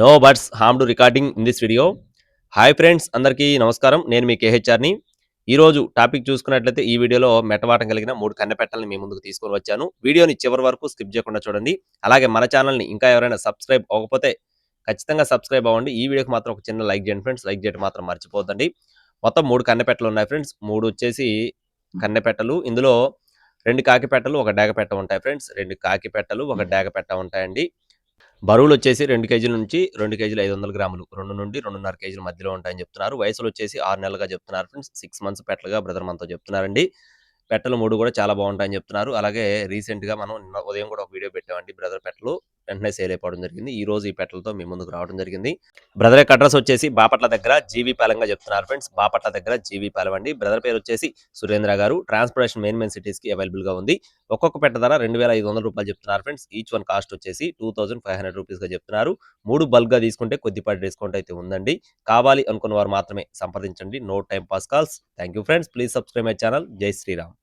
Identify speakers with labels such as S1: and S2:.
S1: No buts hum to recording in this video hi friends అందరికీ నమస్కారం. నేను మీ కేహెచ్ఆర్ని ఈరోజు టాపిక్ చూసుకున్నట్లయితే ఈ వీడియోలో మెట్టవాటం కలిగిన మూడు కన్నెపెట్టల్ని మీ ముందుకు తీసుకొని వచ్చాను. వీడియోని చివరి వరకు స్కిప్ చేయకుండా చూడండి. అలాగే మన ఛానల్ని ఇంకా ఎవరైనా సబ్స్క్రైబ్ అవ్వకపోతే ఖచ్చితంగా సబ్స్క్రైబ్ అవ్వండి. ఈ వీడియోకి మాత్రం ఒక చిన్న లైక్ చేయండి ఫ్రెండ్స్. లైక్ చేయడం మాత్రం మర్చిపోద్దండి మొత్తం మూడు కన్నెపెట్టలు ఉన్నాయి ఫ్రెండ్స్. మూడు వచ్చేసి కన్నెపెట్టలు ఇందులో రెండు కాకి పెట్టలు ఒక డేగ పెట్ట ఉంటాయి ఫ్రెండ్స్. రెండు కాకి పెట్టలు ఒక డేగ పెట్ట ఉంటాయండి. బరువులు వచ్చేసి రెండు కేజీల నుంచి రెండు కేజీలు ఐదు వందల గ్రాములు. రెండు నుండి రెండున్నర కేజీల మధ్యలో ఉంటాయని చెప్తున్నారు. వయసులు వచ్చేసి ఆరు నెలలుగా చెప్తున్నారు ఫ్రెండ్స్. సిక్స్ మంత్స్ పెట్టలుగా బ్రదర్ మనతో చెప్తున్నారండి. పెట్టలు మూడు కూడా చాలా బాగుంటాయని చెప్తున్నారు. అలాగే రీసెంట్గా మనం నిన్న ఉదయం కూడా ఒక వీడియో పెట్టామండి బ్రదర్ పెట్టలు. వెంటనే సేల్ అయిపోవడం జరిగింది. ఈ రోజు ఈ పెట్టలతో మీ ముందుకు రావడం జరిగింది. బ్రదర్ యొక్క అడ్రస్ వచ్చేసి బాపట్ల దగ్గర జీవీ పాలెంగా చెప్తున్నారు ఫ్రెండ్స్. బాపట్ల దగ్గర జీవీ పాలెం అండి. బ్రదర్ పేరు వచ్చేసి సురేంద్ర గారు. ట్రాన్స్పోర్టేషన్ మెయిన్ మెయిన్ సిటీస్కి అవైలబుల్గా ఉంది. ఒక్కొక్క పెట్ట ధర రెండు వేల ఐదు వందల రూపాయలు చెప్తున్నారు ఫ్రెండ్స్. ఈచ్ వన్ కాస్ట్ వచ్చేసి టూ థౌసండ్ ఫైవ్ హండ్రెడ్ రూపీస్గా చెప్తున్నారు. మూడు బల్క్గా తీసుకుంటే కొద్దిపాటి డిస్కౌంట్ అయితే ఉందండి. కావాలి అనుకున్న వారు మాత్రమే సంప్రదించండి. No time pass calls. Thank you friends. Please subscribe my channel. జై శ్రీరామ్.